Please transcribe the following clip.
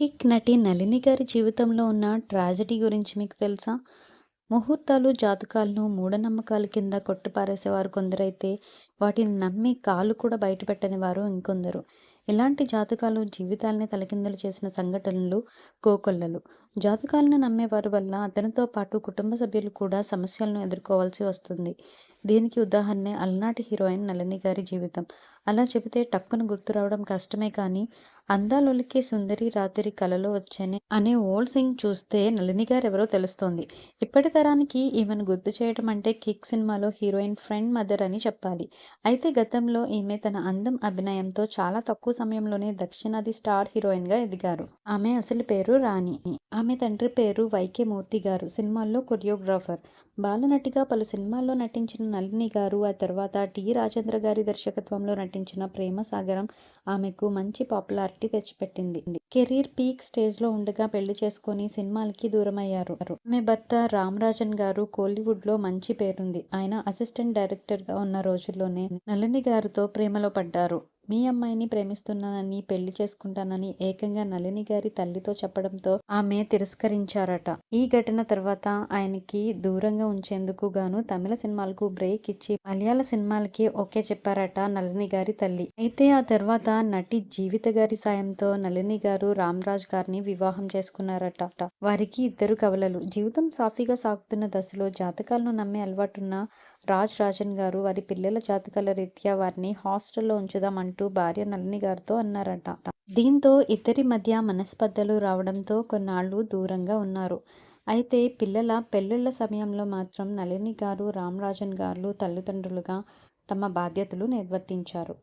హిక్ నటి నళిని గారి జీవితంలో ఉన్న ట్రాజడీ గురించి మీకు తెలుసా? ముహూర్తాలు, జాతకాలను మూఢనమ్మకాల కింద కొట్టుపారేసేవారు కొందరైతే, వాటిని నమ్మి కాలు కూడా బయటపెట్టని వారు ఇంకొందరు. ఇలాంటి జాతకాలు జీవితాల్ని తలకిందులు చేసిన సంఘటనలు కోకొల్లలు. జాతకాలను నమ్మేవారి వల్ల అతనితో పాటు కుటుంబ సభ్యులు కూడా సమస్యలను ఎదుర్కోవాల్సి వస్తుంది. దీనికి ఉదాహరణే అలనాటి హీరోయిన్ నళిని గారి జీవితం. అలా చెబితే టక్కును గుర్తు రావడం కష్టమే కానీ, అందాలొలికే సుందరి రాత్రి కలలో వచ్చేనే అనే ఓల్డ్ సింగ్ చూస్తే నళిని గారెవరో తెలుస్తోంది. ఇప్పటి తరానికి ఈమెను గుర్తు చేయడం అంటే కిక్ సినిమాలో హీరోయిన్ ఫ్రెండ్ మదర్ అని చెప్పాలి. అయితే గతంలో ఈమె తన అందం, అభినయంతో చాలా తక్కువ సమయంలోనే దక్షిణాది స్టార్ హీరోయిన్గా ఎదిగారు. ఆమె అసలు పేరు రాణి. ఆమె తండ్రి పేరు వైకే మూర్తి గారు. సినిమాల్లో కొరియోగ్రాఫర్. బాలనటిగా పలు సినిమాల్లో నటించిన నళిని గారు ఆ తర్వాత టి. రాజేంద్ర గారి దర్శకత్వంలో నటించిన ప్రేమ సాగరం ఆమెకు మంచి పాపులారిటీ తెచ్చిపెట్టింది. కెరీర్ పీక్ స్టేజ్లో ఉండగా పెళ్ళి చేసుకుని సినిమాలకి దూరమయ్యారు. ఆమె భర్త రామరాజన్ గారు కోలీవుడ్లో మంచి పేరుంది. ఆయన అసిస్టెంట్ డైరెక్టర్గా ఉన్న రోజుల్లోనే నళిని గారితో ప్రేమలో పడ్డారు. మీ అమ్మాయిని ప్రేమిస్తున్నానని, పెళ్ళి చేసుకుంటానని ఏకంగా నళిని గారి తల్లితో చెప్పడంతో ఆమె తిరస్కరించారట. ఈ ఘటన తర్వాత ఆయనకి దూరంగా ఉంచేందుకు గాను తమిళ సినిమాలకు బ్రేక్ ఇచ్చి మలయాళ సినిమాలకి ఓకే చెప్పారట నళిని గారి తల్లి. అయితే ఆ తర్వాత నటి జీవిత గారి సాయంతో నళిని గారు రామ్రాజ్ గారిని వివాహం చేసుకున్నారట. వారికి ఇద్దరు కవలలు. జీవితం సాఫీగా సాగుతున్న దశలో జాతకాలను నమ్మే అలవాటున్న రాజ్ రాజన్ గారు వారి పిల్లల జాతకాల రీత్యా వారిని హాస్టల్లో ఉంచుదాం అంటూ భార్య నళిని గారితో అన్నారట. దీంతో ఇద్దరి మధ్య మనస్పర్ధలు రావడంతో కొన్నాళ్ళు దూరంగా ఉన్నారు. అయితే పిల్లల పెళ్ళిళ్ళ సమయంలో మాత్రం నళిని గారు, రామరాజన్ గారు తల్లిదండ్రులుగా తమ బాధ్యతలు నిర్వర్తించారు.